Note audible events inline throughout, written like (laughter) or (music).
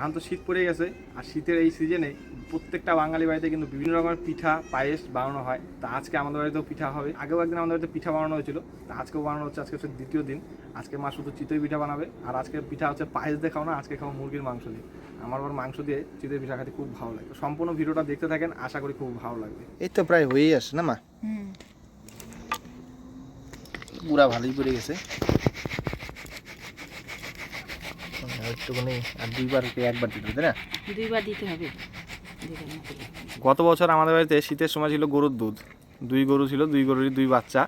এখন তো শীত পড়ে গেছে আর শীতের এই সিজনে প্রত্যেকটা বাঙালি বাড়িতে কিন্তু বিভিন্ন রকমের পিঠা পায়েস বানানো হয়। তা আজকে আমাদের বাড়িতেও পিঠা হবে। আগেও একদিন আমাদের বাড়িতে পিঠা বানানো হয়েছিল তা আজকেও বানানো হচ্ছে আজকে হচ্ছে দ্বিতীয় দিন। আজকে মা শুধু চিতই পিঠা বানাবে আর আজকে পিঠা হচ্ছে পায়েস দিয়ে খাও না আজকে খাও মুরগির মাংস দিয়ে। আমার আবার মাংস দিয়ে চিতই পিঠা খেতে খুব ভালো লাগে। সম্পূর্ণ ভিডিওটা দেখতে থাকেন আশা করি খুব ভালো লাগবে। এই তো প্রায় হয়েই আসে না মা? পুরা ভালোই পড়ে গেছে। একটুখানি আর দুইবার কি একবার দিতে তাই না? দুইবার দিতে হবে। গত বছর আমাদের বাড়িতে শীতের সময় ছিল গরুর দুধ। দুই গরু ছিল দুই গরুরই দুই বাচ্চা।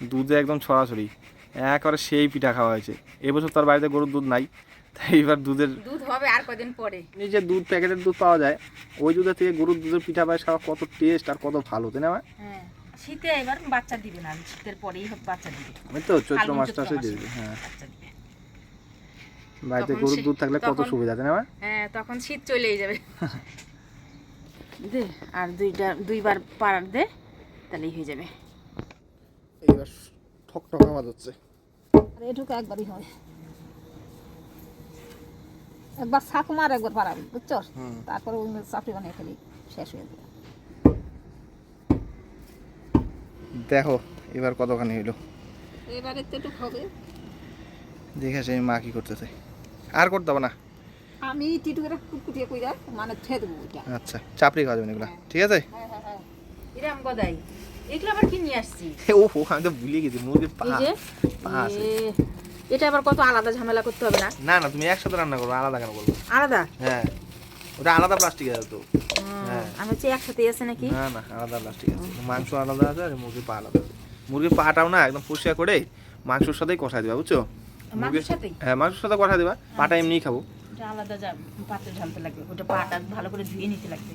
দুধে একদম ছড়াছড়ি। একবারে সেই পিঠা খাওয়া হয়েছে। এবছর তার বাড়িতে গরুর দুধ নাই। তাই এবার দুধের দুধ হবে আর কদিন পরে। যে দুধ প্যাকেটের দুধ পাওয়া যায়। ওই দুধের থেকে গরুর দুধের পিঠা পায়েস খাওয়া কত টেস্ট আর কত ভালো তাই না? হ্যাঁ শীতে এবার বাচ্চা দিবে না। শীতের পরেই বাচ্চা দিবে। আমি তো চৈত্র মাসটা আসে দিবি, হ্যাঁ। বাচ্চা দিবে। বাড়িতে তখন গরুর শীত- দুধ থাকলে কত সুবিধা তাই না হ্যাঁ তখন শীত চলেই যাবে। দে আর দুইটা দুইবার পার দে তাহলেই হয়ে যাবে। এইবার ঠক ঠক আওয়াজ হচ্ছে। আর এটুকু একবারই হয়। একবার শাক মার একবার পারাবি বুঝছ। তারপরে ওই চাপড়ি বানিয়ে ফেলি শেষ হয়ে যাবে। দেখো এবার কতখানি হইল। এবারে তো একটু হবে। দেখে সেই মা কি করতেছে। আর করতে হবে না? আমি টিটুকে কুটকুটিয়ে কইরা মানে থে দেবো ওইটা। আচ্ছা চাপড়ি খাওয়া যাবে এগুলো। ঠিক আছে? হ্যাঁ হ্যাঁ হ্যাঁ। এরাম গদাই এগুলো আবার কি নিয়ে আসছি? ও হো আমি তো ভুলে গেছি মুরগির পা এই যে পা আছে। এটা আবার কত আলাদা ঝামেলা করতে হবে না? না না তুমি একসাথে রান্না করো আলাদা কেন করব? আলাদা? হ্যাঁ। ওটা আলাদা প্লাস্টিক আছে তো। হ্যাঁ। আমি হচ্ছে একসাথে আছে নাকি? না না আলাদা প্লাস্টিক আছে মাংস আলাদা আছে আর মুরগির পা আলাদা আছে। মুরগির পাটাও না একদম পরিষ্কার করে মাংসের সাথেই কষাই দিবা বুঝছ? হ্যাঁ মাংসের সাথে কষাই দিবা। পাটা এমনিই খাব। আলাদা যা পাত্রে ঢালতে লাগবে। ওটা পাটা ভালো করে ধুয়ে নিতে লাগবে।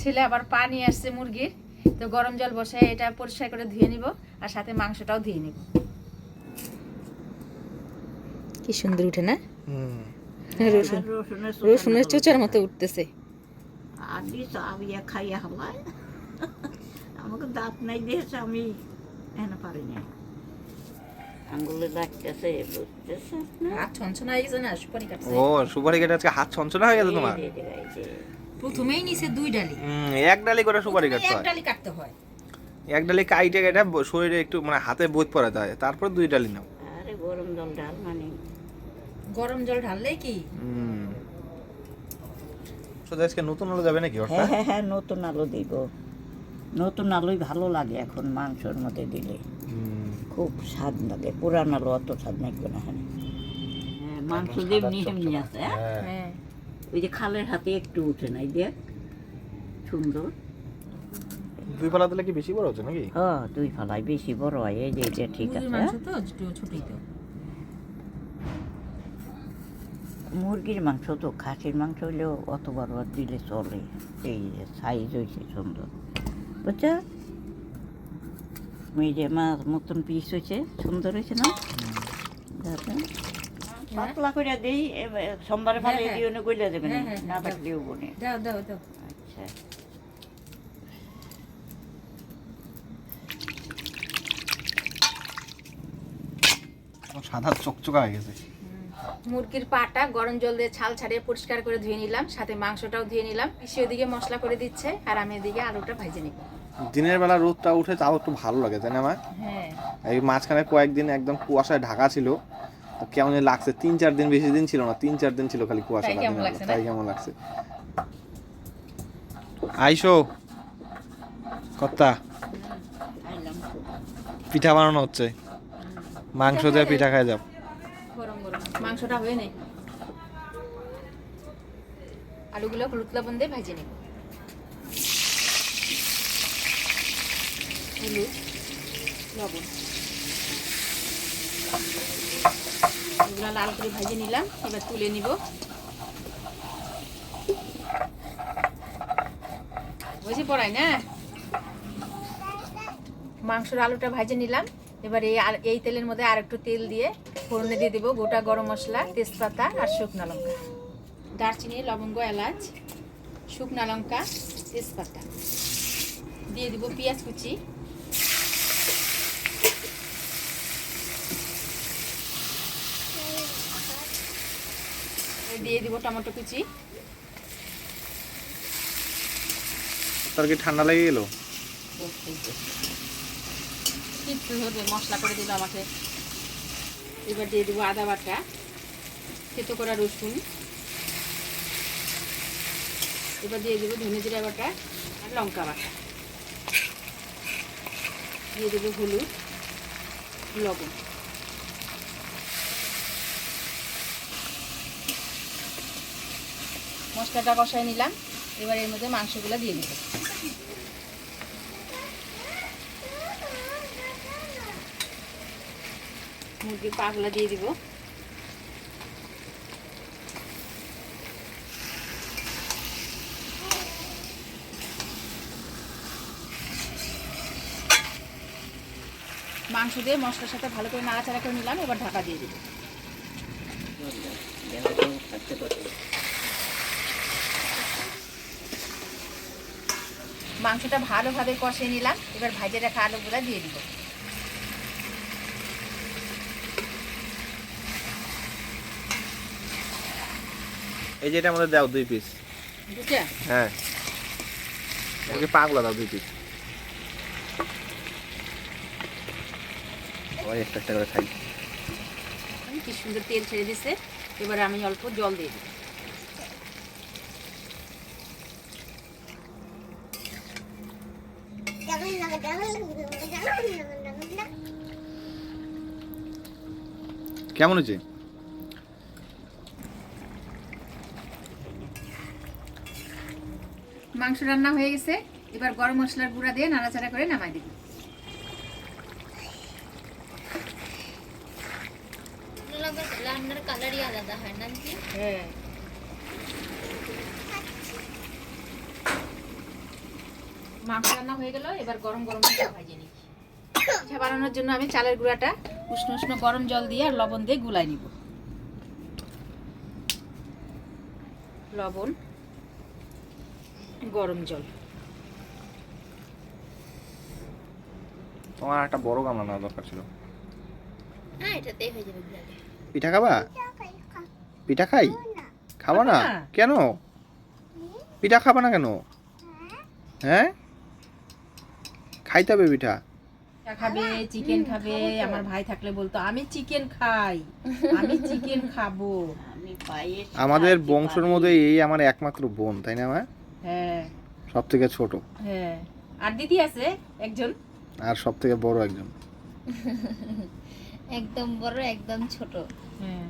ছেলে আবার পা নিয়ে আসছে মুরগির। তো গরম জল বসে এটা পরিষ্কার করে ধুয়ে নিব আর সাথে মাংসটাও ধুয়ে নিব। কি সুন্দর উঠে না? রসুন রসুনের চোচার মতো উঠতেছে। আদি চাবিয়া খাইয়া হলায় আমাকে দাঁত নাই দিয়েছে আমি। এনে পারি না আঙ্গুলে লাগতেছে বুঝতেছে হাত ছনছনা হয়ে গেছে না সুপারি কাটছে ও সুপারি কেটে আজকে হাত ছঞ্চনা হয়ে গেছে তোমার প্রথমেই নিচে দুই ডালি এক ডালি করে সুপারি প্রথমেই কাটতে এক ডালি কাটতে হয় এক ডালি কাইটে কেটে শরীরে একটু মানে হাতে বইত পড়াতে হয় তারপর দুই ডালি নাও। আরে গরম জল ডাল মানে। গরম জল ঢাললেই কি? হুম। আজকে নতুন আলো যাবে নাকি ওটা হ্যাঁ হ্যাঁ হ্যাঁ নতুন আলু দিব। নতুন আলুই ভালো লাগে এখন মাংসর মধ্যে দিলে। খুব স্বাদ লাগে পুরান আলু অত স্বাদ লাগবে না। হ্যাঁ মাংস যেমনি এমনি আছে হ্যাঁ? হ্যাঁ। ওই যে খালের হাতে একটু উঠে নাই দেখ সুন্দর। দুই পালা দিলে কি বেশি বড় হচ্ছে নাকি? হ্যাঁ দুই ফালাই বেশি বড় হয় এই যে এটা ঠিক মুরগির আছে। মাংস তো একটু ছোটই তো। মুরগির মাংস তো খাসির মাংস হলেও অত বড় দিলে চলে এই যে সাইজ হয়েছে সুন্দর। বুঝছ মিডিয়াম মতন পিস হয়েছে সুন্দর হয়েছে না? পাতলা করে দিই সোমবারে ভালো দিও না গইলে না হ্যাঁ, হ্যাঁ, না দাও। থাকলেও বনে। দাও দাও দাও। আচ্ছা। সাদা চকচকা হয়ে গেছে। মুরগির পাটা গরম জল দিয়ে ছাল ছাড়িয়ে পরিষ্কার করে ধুয়ে নিলাম সাথে মাংসটাও ধুয়ে নিলাম। পিসি ওদিকে মশলা করে দিচ্ছে আর আমি এদিকে আলুটা ভেজে নিব। দিনের বেলা রোদটা উঠে তাও একটু ভালো লাগে তাই না আমার হ্যাঁ। এই মাঝখানে কয়েকদিন একদম কুয়াশায় ঢাকা ছিল তো কেমন লাগছে তিন চার দিন বেশি দিন ছিল না তিন চার দিন ছিল খালি কুয়াশা তাই কেমন লাগছে না? তাই কেমন লাগছে। আইসো। কর্তা। পিঠা বানানো হচ্ছে। মাংস দিয়ে পিঠা খাই যাও। গরম গরম। মাংসটা হয়ে নেই। আলুগুলো হলুদ লবণ দিয়ে ভেজে নেব। হলুদ, লবণ। এগুলো লাল করে ভেজে নিলাম, এবার তুলে নিব। বুঝি পড়াই না? মাংসর আলুটা ভাজে নিলাম। এবার এই আর এই তেলের মধ্যে আর একটু তেল দিয়ে ফোড়নে দিয়ে দেবো গোটা গরম মশলা, তেজপাতা আর শুকনো লঙ্কা। দারচিনি, লবঙ্গ, এলাচ, শুকনো লঙ্কা, তেজপাতা। দিয়ে দিব পেঁয়াজ কুচি এবারে দিয়ে দিব টমেটো কুচি। তার কি ঠান্ডা লেগে গেল? হবে মশলা করে দিল আমাকে। এবার দিয়ে দেবো আদা বাটা থেতো করা রসুন। এবার দিয়ে দেবো ধনে জিরা বাটা আর লঙ্কা বাটা। দিয়ে দেবো হলুদ লবণ। মশলাটা কষাই নিলাম। এবার এর মধ্যে মাংসগুলো দিয়ে দেবো মুরগির পাগুলা দিয়ে দিব। মাংস দিয়ে মশলার সাথে ভালো করে নাড়াচাড়া করে নিলাম এবার ঢাকা দিয়ে দিব। মাংসটা ভালোভাবে কষিয়ে নিলাম। এবার ভাজে রাখা আলুগুলা দিয়ে দিব। এই যে এটা আমাদের দাও দুই পিস হ্যাঁ। ওকে পাগুলা দাও দুই পিস ওই একটা একটা করে খাই। কি সুন্দর তেল ছেড়ে দিছে। এবার আমি অল্প জল দিয়ে দিই কেমন হয়েছে? মাংস রান্না হয়ে গেছে। এবার গরম মশলার গুঁড়া দিয়ে নাড়াচাড়া করে নামাই দিবি। রান্নার কালারই আলাদা হয়। হ্যাঁ মাংস রান্না হয়ে গেল, এবার গরম গরম পিঠা ভাজে নিই পিঠা বানানোর জন্য আমি চালের গুঁড়াটা উষ্ণ উষ্ণ গরম জল দিয়ে আর লবণ দিয়ে গুলাই নিব। লবণ গরম জল। তোমার একটা বড় গামলা নেওয়া দরকার ছিল। হ্যাঁ এটাতেই হয়ে যাবে পিঠা খাবা? পিঠা খাই? খাবা না? কেন? পিঠা খাবা না কেন? হ্যাঁ। খাইতে হবে পিঠা পিঠা। খাবে চিকেন খাবে আমার ভাই থাকলে বলতো আমি চিকেন খাই আমি চিকেন (laughs) খাব। আমাদের বংশের মধ্যে এই আমার একমাত্র বোন তাই না হ্যাঁ। সব থেকে ছোট। হ্যাঁ। আর দিদি আছে একজন? আর সব থেকে বড় একজন। (laughs) একদম বড় একদম ছোট। হ্যাঁ।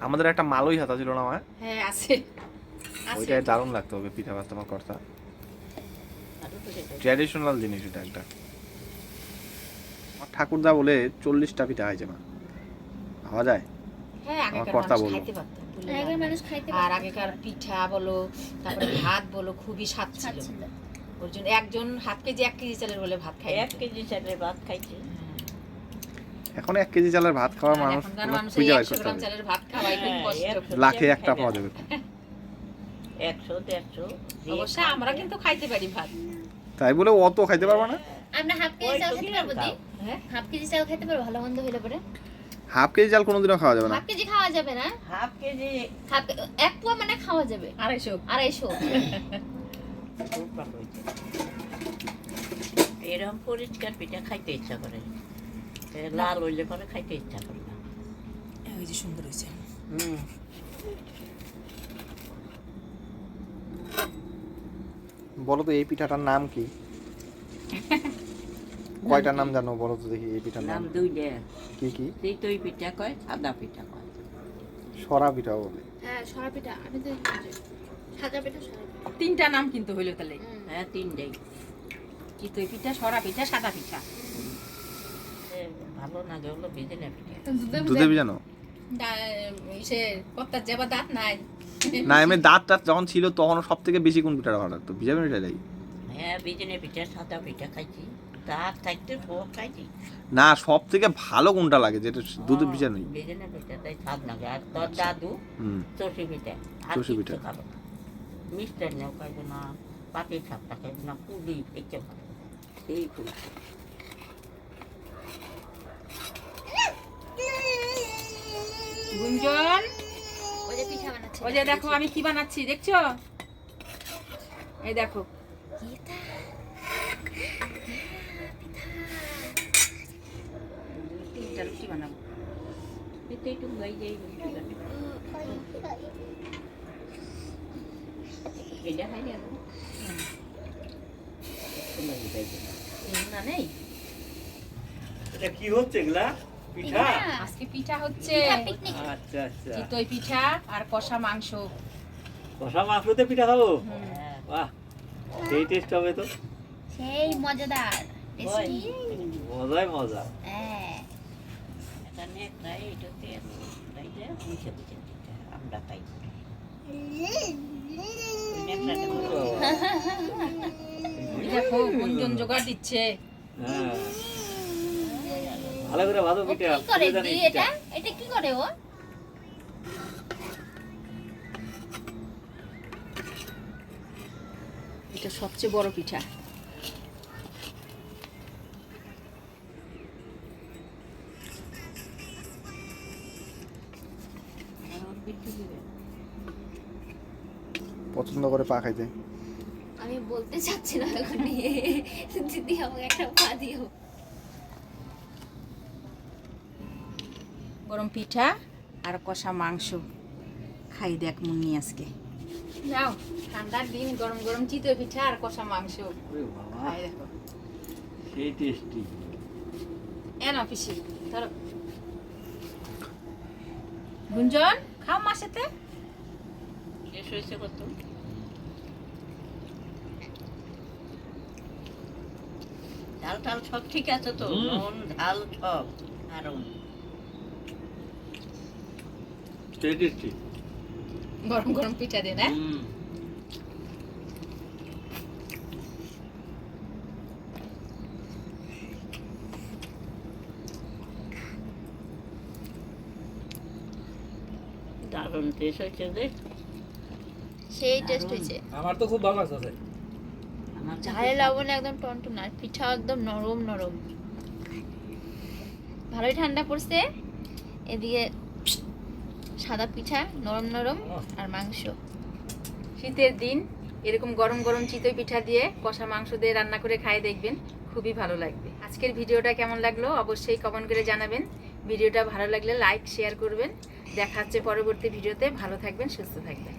আমাদের একটা মালই হাতা ছিল না আমার হ্যাঁ আছে। ওইটাই দারুণ লাগতো হবে পিঠা ভাত তোমার কর্তা। ট্র্যাডিশনাল জিনিস এটা একটা। আমার ঠাকুরদা বলে চল্লিশটা পিঠা হয়েছে মা। খাওয়া যায়? হ্যাঁ আগেকার কর্তা বলল। আর আগেকার পিঠা বলো তারপরে (coughs) ভাত বলো খুবই স্বাদ ছিল। ওর জন্য একজন হাফ কেজি এক কেজি চালের বলে ভাত খাই এক কেজি চালের ভাত খাইছি। এখন এক কেজি চালের ভাত খাওয়া মানুষ খুঁজে বাই করতে হবে। চালের ভাত খাওয়াই খুব হ্যাঁ, লাখে একটা পাওয়া যাবে। একশো দেড়শো। অবশ্য আমরা কিন্তু খাইতে পারি ভাত। তাই বলে অত খাইতে পারব না? আমরা হাফ কেজি চাল খেতে পারব দি? হ্যাঁ? হাফ কেজি চাল খেতে পারব ভালো মন্দ হইলে পরে। হাফ কেজি চাল কোনোদিনও খাওয়া যাবে না। হাফ কেজি খাওয়া যাবে না। Half KG. হাফ এক পোয়া মানে খাওয়া যাবে। আড়াইশো। আড়াইশো। (laughs) এরকম পরিষ্কার পিঠা খাইতে ইচ্ছা করে। লাল হইলে পরে খাইতে ইচ্ছা করে না। ওই যে সুন্দর হয়েছে। হুম। বলো তো এই পিঠাটার নাম কি? (laughs) কয়টার নাম জানো বলো তো দেখি এই পিঠার নাম নাম দুই দে কি কি? চিতই পিঠা কয় সাদা পিঠা কয়। সরা পিঠাও বলে। হ্যাঁ সরা পিঠা আমি তো সাদা পিঠা সরা পিঠা। তিনটা নাম কিন্তু হইল তাহলে। হ্যাঁ তিনটেই। চিতই পিঠা সরা পিঠা সাদা পিঠা। এ, ভালো লাগে হলো ভেজে না পিঠা। দুধে যাবা দাঁত নাই। না এমনি দাঁত টাত যখন ছিল তখন সব থেকে বেশি কোন পিঠাটা ভালো লাগতো? ভিজাবে এটাই হ্যাঁ বিজনে পিঠা সাদা পিঠা খাইছি। দাঁত থাকতে ভোগ খাইছি। না সব থেকে ভালো কোনটা লাগে যেটা দুধে ভিজানোই বিজনে পিঠাটাই স্বাদ লাগে। আর তোর দাদু? চষি পিঠা। চষি পিঠা। খাব না। মিষ্টান্নও খাইবে না পাটি সাপটা খাইবে না পুলি খেতে খাবে এই পুলি। গুঞ্জন? পিঠা বানাচ্ছে ওই যে দেখো আমি কি বানাচ্ছি দেখছ? এই দেখো। তিনটা রুটি বানাবো। একটু গাই যাই এটা হয় না না নেই। এটা কি হচ্ছে এগুলা? পিঠা? আজকে পিঠা হচ্ছে। আচ্ছা আচ্ছা। চিতই পিঠা আর কষা মাংস। কষা মাংসতে পিঠা খাব? বাহ সেই টেস্ট হবে তো। সেই মজাদার। টেস্টি। মজাই মজা। হ্যাঁ। এটা তাই যে আমরা দেখো গুঞ্জন জোগাড় দিচ্ছে। হ্যাঁ। ভালো করে পিঠা কি করে দি এটা? এটা কি করে ও? এটা সবচেয়ে বড় পিঠা। পছন্দ করে পা খাইতে। আমি বলতে চাচ্ছি না এখন নিয়ে দিদি আমাকে একটা পা দিও। গরম পিঠা আর কষা মাংস। খাই দেখ মুন্নি আজকে। নাও ঠান্ডার দিন গরম গরম চিতই পিঠা আর কষা মাংস। খাই দেখো। সেই টেস্টি এ পিসি ধরো। গুঞ্জন খাও মার সাথে। শেষ হয়েছে কত? ঝাল টাল সব ঠিক আছে তো। নুন ঝাল সব কারণ গরম গরম পিঠা দে না? দারুণ টেস্ট হয়েছে যে সেই টেস্ট হয়েছে। আমার তো খুব ভালো লাগছে ঝালে লবণে একদম টনটন আর পিঠা একদম নরম নরম। ভালোই ঠান্ডা পড়ছে। এদিকে সাদা পিঠা নরম নরম আর মাংস। শীতের দিন এরকম গরম গরম চিতই পিঠা দিয়ে কষা মাংস দিয়ে রান্না করে খাই দেখবেন খুবই ভালো লাগবে। আজকের ভিডিওটা কেমন লাগল অবশ্যই কমেন্ট করে জানাবেন। ভিডিওটা ভালো লাগলে লাইক শেয়ার করবেন। দেখা হচ্ছে পরবর্তী ভিডিওতে। ভালো থাকবেন সুস্থ থাকবেন।